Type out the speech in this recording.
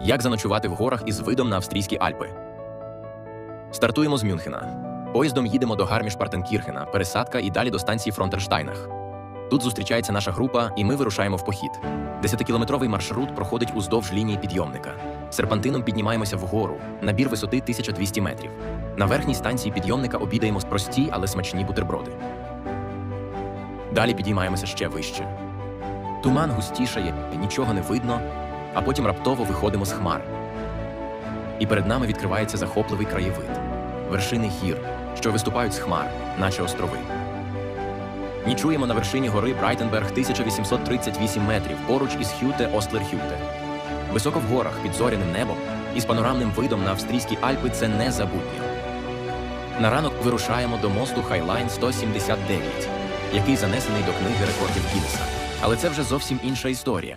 Як заночувати в горах із видом на австрійські Альпи? Стартуємо з Мюнхена. Поїздом їдемо до Гарміш-Партенкірхена, пересадка і далі до станції Фронтерштайнах. Тут зустрічається наша група, і ми вирушаємо в похід. Десятикілометровий маршрут проходить уздовж лінії підйомника. Серпантином піднімаємося вгору, набір висоти 1200 метрів. На верхній станції підйомника обідаємо прості, але смачні бутерброди. Далі підіймаємося ще вище. Туман густішає, нічого не видно, а потім раптово виходимо з хмар. І перед нами відкривається захопливий краєвид вершини гір, що виступають з хмар, наче острови. Нічуємо на вершині гори Брайтенберг 1838 метрів поруч із Хюте Остлер-Хюте. Високо в горах під зоряним небом і з панорамним видом на австрійські Альпи це незабутньо. На ранок вирушаємо до мосту Хайлайн 179, який занесений до книги рекордів Гіннеса. Але це вже зовсім інша історія.